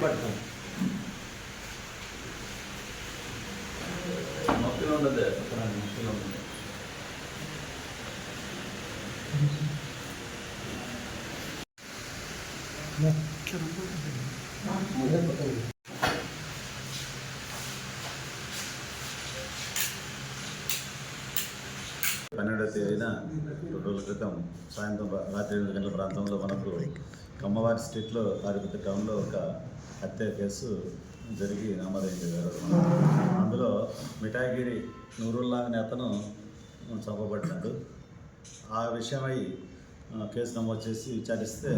పట్టుకో నొప్పిలో ఉండదు నొప్పిలో పన్నెండవ తేదీన రెండు రోజుల క్రితం సాయంత్రం రాత్రి ఎనిమిది గంటల ప్రాంతంలో మనకు కమ్మవారి స్ట్రీట్లో తాడిపత్రి టౌన్లో ఒక హత్య కేసు జరిగి నమోదైంది గారు అందులో మిఠాయిగిరి నూరుల్లా అనే అతను చంపబడ్డాడు. ఆ విషయమై కేసు నమోదు చేసి విచారిస్తే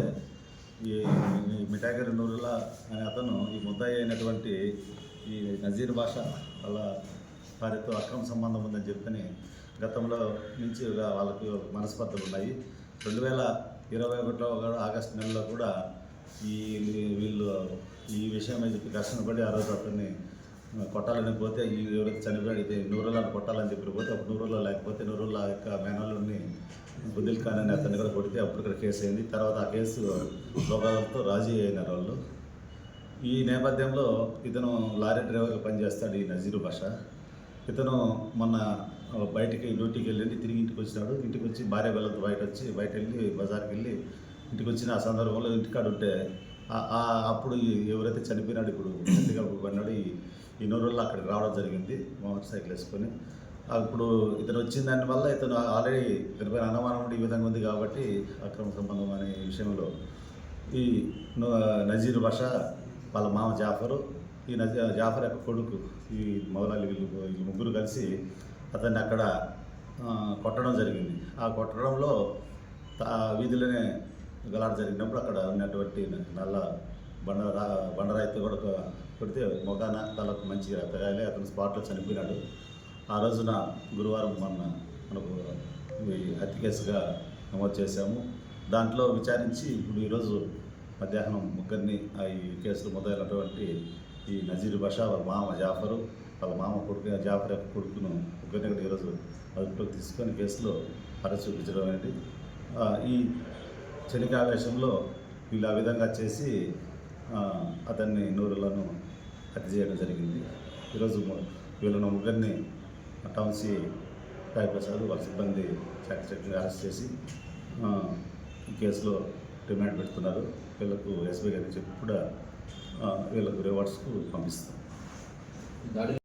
ఈ మిఠాగిరి మిఠాయిగిరి నూరుల్లా అనే అతను ఈ ముద్దాయి అయినటువంటి ఈ నజీర్ భాష వాళ్ళ వారితో అక్రమ సంబంధం ఉందని చెప్పని గతంలో నుంచి వాళ్ళకి ఒక మనస్పర్ధలు ఉన్నాయి రెండు వేల ఇరవై ఒకటిలో ఆగస్టు నెలలో కూడా ఈ వీళ్ళు ఈ విషయం మీద చెప్పి కష్టపడి ఆ రోజు అతన్ని కొట్టాలని పోతే ఈ ఎవరైతే చనిపోయితే నూరులాని కొట్టాలని చెప్పి పోతే అప్పుడు నూరులో లేకపోతే నూరుల్లా యొక్క మేనల్ని బుద్ధిల్ ఖాన్ అని అతన్ని కూడా కొడితే అప్పుడు ఇక్కడ కేసు అయింది. తర్వాత ఆ కేసు లోకాలతో రాజీ అయినారు వాళ్ళు. ఈ నేపథ్యంలో ఇతను లారీ డ్రైవర్గా పనిచేస్తాడు ఈ నజీరు భాష ఇతను మొన్న బయటికి డ్యూటీకి వెళ్ళి తిరిగి ఇంటికి వచ్చినాడు. ఇంటికి వచ్చి భార్య వెళ్ళదు బయట వచ్చి బయట వెళ్ళి బజార్కి వెళ్ళి ఇంటికి వచ్చిన ఆ సందర్భంలో ఇంటికాడ ఉంటే అప్పుడు ఎవరైతే చనిపోయినాడు ఇప్పుడు గట్టిగా పడినాడు ఈ ఈ నూరుల్లో అక్కడికి రావడం జరిగింది మోటార్ సైకిల్ వేసుకొని. అప్పుడు ఇతను వచ్చిన దానివల్ల ఇతను ఆల్రెడీ ఇతనిపై అనుమానం ఉండి ఈ విధంగా ఉంది కాబట్టి అక్రమ సంబంధం అనే విషయంలో ఈ నజీర్ భాష వాళ్ళ మామ జాఫరు ఈ నజీ జాఫర్ యొక్క కొడుకు ఈ మౌలాలి వీళ్ళు వీళ్ళు ముగ్గురు కలిసి అతన్ని అక్కడ కొట్టడం జరిగింది. ఆ కొట్టడంలో వీధిలోనే గలాట జరిగినప్పుడు అక్కడ ఉన్నటువంటి నల్ల బండ బండరాయితో కూడా కొడితే మొగాన తలకు మంచిగా రక్తగాయలే అతను స్పాట్లో చనిపోయినాడు. ఆ రోజున గురువారం మొన్న మనకు ఈ హత్య కేసుగా నమోదు చేశాము. దాంట్లో విచారించి ఇప్పుడు ఈరోజు మధ్యాహ్నం ముగ్గురిని ఈ కేసులు మొదలైనటువంటి ఈ నజీర్ బషా వాళ్ళ మామ జాఫరు వాళ్ళ మామ కొడుకు జాఫర్ యొక్క కొడుకును ముగ్గురిని ఈరోజు అదుపులోకి తీసుకొని కేసులో అరెస్ట్ చూపించడం అనేది ఈ చనికావేశంలో వీళ్ళు ఆ విధంగా చేసి అతన్ని నూరులను హత్య చేయడం జరిగింది. ఈరోజు వీళ్ళను ముగ్గురిని టౌన్సీ సాయి ప్రసాద్ వాళ్ళ సిబ్బంది చాకచక్యంగా అరెస్ట్ చేసి ఈ కేసులో డిమాండ్ పెడుతున్నారు. వీళ్ళకు ఎస్బీ గారికి చెప్పి కూడా వీళ్ళకు రివార్డ్స్కు పంపిస్తాం. దాడి